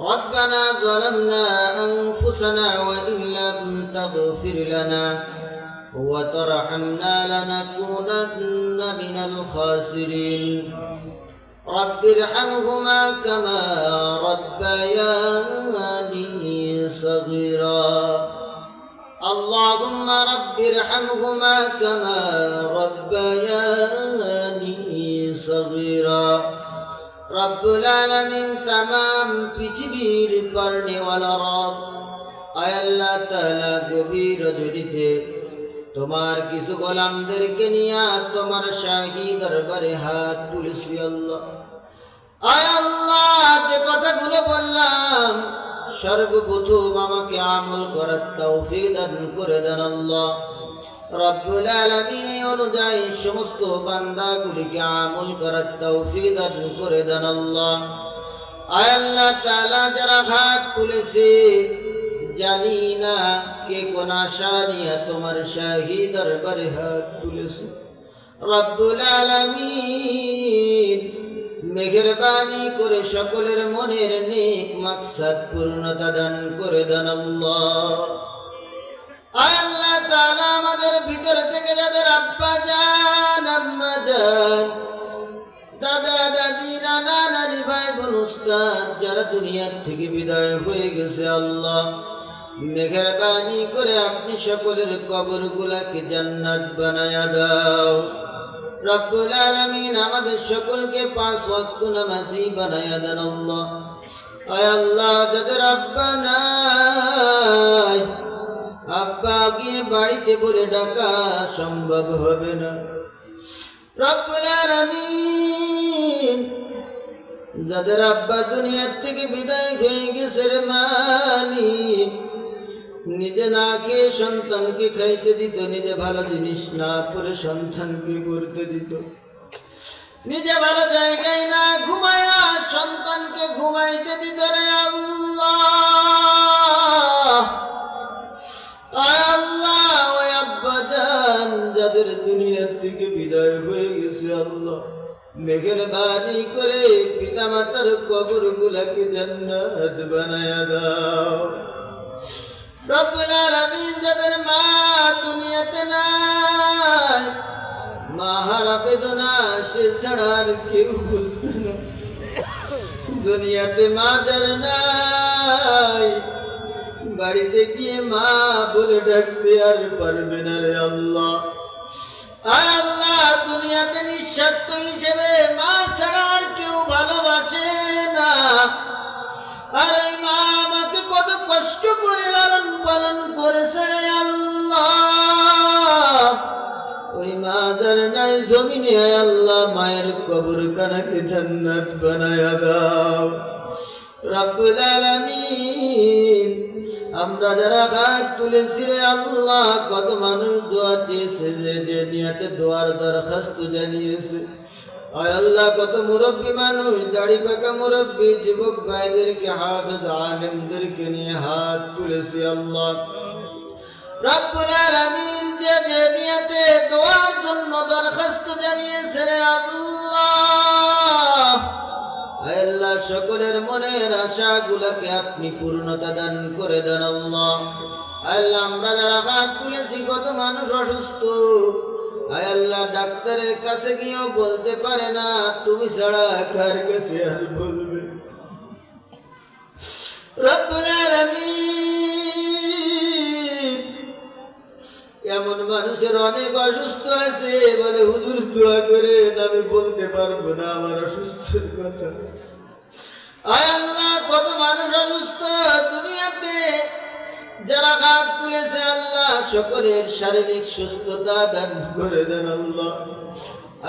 ربنا ظلمنا أنفسنا وإن لم تغفر لنا وترحمنا لنكونن من الخاسرين. رب ارحمهما كما ربياني صغيرا. اللهم رب ارحمهما كما ربياني صغيرا. রব্বুল আলামিন তাম পৃথিবীর কর্ণেওয়ালা রব। আয় আল্লাহ গভীর তোমার কিছু গোলামদেরকে নিয়ে তোমার শাহী দরবারে হাত তুলেছি আল্লাহ। আল্লাহ, যে কথাগুলো বললাম, সর্বপ্রথম আমাকে আমল করার তৌফিক দান করে দেন আল্লাহ। রব্বুল আলামিন অনুযায়ী সমস্ত বান্দাগুলিকে আমল করার তৌফিক দান করে দেন আল্লাহ। আল্লাহ তাআলা, যারা হাত তুলেছে, জানি না কে কোন আশা নিয়ে তোমার শাহী দরবারে হাত তুলেছে। রব্বুল আলামিন মেহেরবানি করে সকলের মনের নেক মাকসাদ পূর্ণতা দান করে দেন আল্লাহ। আল্লাহ তাআলা আমাদের ভিতর থেকে যাদের আব্বা জান, আম্মা জান, দাদা, দাদি, নানা, নানি, ভাই, বোন, উস্তাদ, যারা দুনিয়ার থেকে বিদায় হয়ে গেছে আল্লাহ, মেহেরবানি করে আপনি সকলের কবর গুলাকে জান্নাত বানায়া দাও। রব্বুল আলামিন আমাদের সকলকে পাঁচ ওয়াক্ত নামাজি বানায়া দেন আল্লাহ। আয় আল্লাহ, যাদের আব্বা নাই আব্বা গিয়ে বাড়িতে বলে ডাকা সম্ভব হবে না। যাদের আব্বা দুনিয়ার থেকে বিদায় হয়ে গেছে রে মানি নিজে না খেয়ে সন্তানকে খাইতে দিত, নিজে ভালো জিনিস না করে সন্তানকে করতে দিত। নিজে ভালো জায়গায় না ঘুমায়া সন্তানকে ঘুমাইতে দিত রে আল্লাহ। আল্লাহ, ওই আব্বা যাদের দুনিয়ার থেকে বিদায় হয়ে গেছে আল্লাহ মেঘের বাণী করে পিতা মাতার কবর গুলাকে জান্নাত বানায়া দাও। রব্বুল আলামিন যাদের মা দুনিয়াতে নাই, মা হারা সে ছাড়া আর কেউ বুঝবে না। দুনিয়াতে মা যার নাই বাড়িতে গিয়ে মা বলে ডাকতে আর পারবে না রে আল্লাহ। আল্লাহ, দুনিয়াতে নিঃস্বার্থ হিসেবে মা ছাড়া আর কেউ ভালোবাসে না। আর ওই মা, আমাকে কত কষ্ট করে লালন পালন করেছে রে আল্লাহ। ওই মা যার নাই জমিনে আল্লাহ, মায়ের কবর কানাকে জান্নাত বানায় দাও। রব্বুল আলামিন আমরা যারা হাত তুলেছি রে আল্লাহ, কত মানুষ দোয়া দিয়েছে যে যে নিয়াতে দোয়ার দরখাস্ত জানিয়েছে। আর আল্লাহ, কত মুরব্বী মানুষ, দাড়ি পাকা মুরব্বী, যুবক ভাইদেরকে, হাফেজ আলেমদেরকে নিয়ে হাত তুলেছি আল্লাহ। রব্বুল আলামিন যে যে নিয়াতে দোয়ার জন্য দরখাস্ত জানিয়েছে রে আল্লাহ। আল্লাহ সকলের মনের আশা গুলাকে আপনি পূর্ণতা দান করে দেন আল্লাহ। আল্লাহ, আমরা যারা হাত তুলেছি, কত মানুষ অসুস্থ। আয় আল্লাহ, ডাক্তারের কাছে গিয়েও বলতে পারে না, তুমি ছাড়া কার কাছে আর বলবে? রব্বুল আলামিন। মানুষের অনেক অসুস্থ আছে, বলে, হুজুর, দোয়া করে আমি বলতে পারব না আমার অসুস্থের কথা। আয় আল্লাহ, কত মানুষ অসুস্থ দুনিয়াতে। যারা হাত তুলেছে আল্লাহ, সকলের শারীরিক সুস্থতা দান করে দেন আল্লাহ।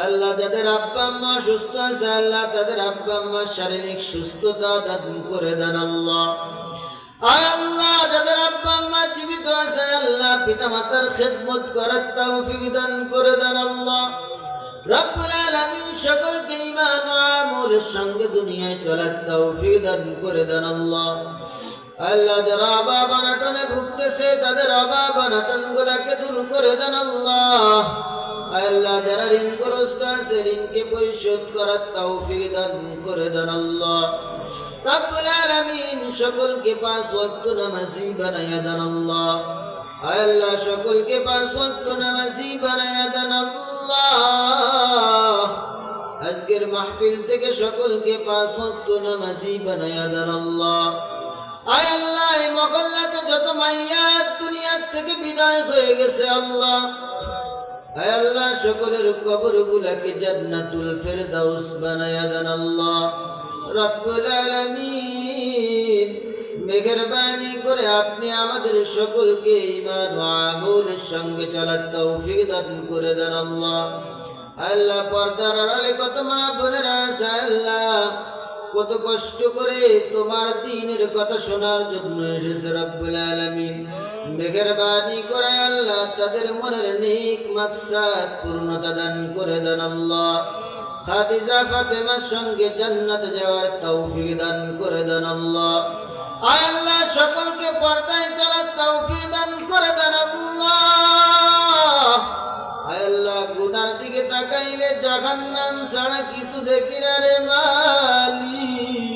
আল্লাহ যাদের আব্বা আম্মা সুস্থ আছে, আল্লাহ তাদের আব্বা আম্মা শারীরিক সুস্থতা দান করে দেন আল্লাহ। আল্লাহ, যাদের আব্বা জীবিত আছে, আল্লাহ পিতা মাতার খেদমত করার তৌফিক দান করে দেন আল্লাহ। রব্বুল আলামিন সকলকে ঈমান ও আমলের সঙ্গে দুনিয়ায় চলার তৌফিক করে দেন আল্লাহ। যারা অভাব অনাটনে ভুগতেছে, তাদের অভাব অনাটন গুলাকে দূর করে দেন আল্লাহ। আল্লাহ যারা ঋণগ্রস্ত আছে, ঋণকে পরিশোধ করার তৌফিক দান করে দেন আল্লাহ। রব্বুল আলামিন সকলকে পাঁচ ওয়াক্ত নামাজি বানায়া দেন আল্লাহ। আল্লাহ, সকলকে পাঁচ ওয়াক্ত নামাজি বানায়া দেন আল্লাহ। আজকের মাহফিল থেকে সকলকে পাঁচ ওয়াক্ত নামাজি বানায়া দেন আল্লাহ। আয় আল্লাহ, এই মহল্লাতে যত মাইয়াত দুনিয়ার থেকে বিদায় হয়ে গেছে আল্লাহ। আল্লাহ সকলের কবর গুলাকে জান্নাতুল ফেরদাউস বানায়া দেন আল্লাহ। রব্বুল আলামিন, মেহেরবানি করে আপনি আমাদের সকলকে ইমান আমলের সঙ্গে চলার তৌফিক দান করে দেন আল্লাহ। আল্লাহ পর্দার আড়ালে কত মা বোনেরা আল্লাহ। কত কষ্ট করে তোমার দিনের কথা শোনার জন্য এসেছে রব্বুল আলামিন। মেহেরবানি করে আল্লাহ তাদের মনের নেক মাকসাদ পূর্ণতা দান করে দেন আল্লাহ। খাদিজা ফাতেমার সঙ্গে জান্নাত যাওয়ার তৌফিক দান করে দেন আল্লাহ। আল্লাহ, সকলকে পর্দায় চলার তৌফিক দান করে দেন আল্লাহ। আল্লাহ, গুনার দিকে তাকাইলে জাহান্নাম ছাড়া কিছু দেখি না রে মালিক।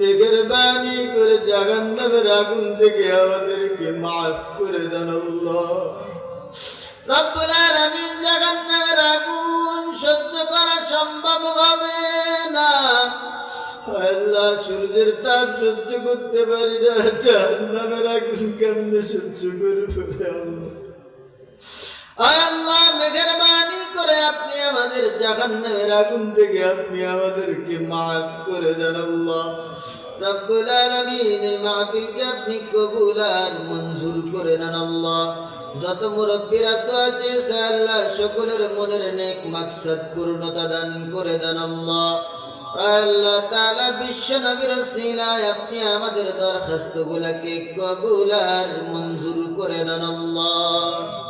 মেঘের বাণী করে জাহান্নামের আগুন থেকে আমাদেরকে মাফ করে দেন আল্লাহ। রব্বুল আলামিন জাহান্নামের আগুন সহ্য করা সম্ভব হবে না। আল্লাহ, সূর্যের তাপ সহ্য করতে পারি না, জাহান্নামের আগুন কেমনে সহ্য আল্লাহ। আয় আল্লাহ মেঘের বাণী করে আপনি আমাদের জাহান্নামের আগুন থেকে আপনি আমাদেরকে মাফ করে দেন আল্লাহ। রব্বুল আলামিন এই মাহফিলকে আপনি কবুল আর মঞ্জুর করে নেন আল্লাহ। যত মুরব্বীরা তো আছে আল্লাহ সকলের মনের নেক মাকসাদ পূর্ণতা দান করে দেন আল্লাহ। আল্লাহ তাআলা বিশ্ব নবীর সিলায় আপনি আমাদের দরখাস্ত গুলাকে কবুল আর মঞ্জুর করে দেন আল্লাহ।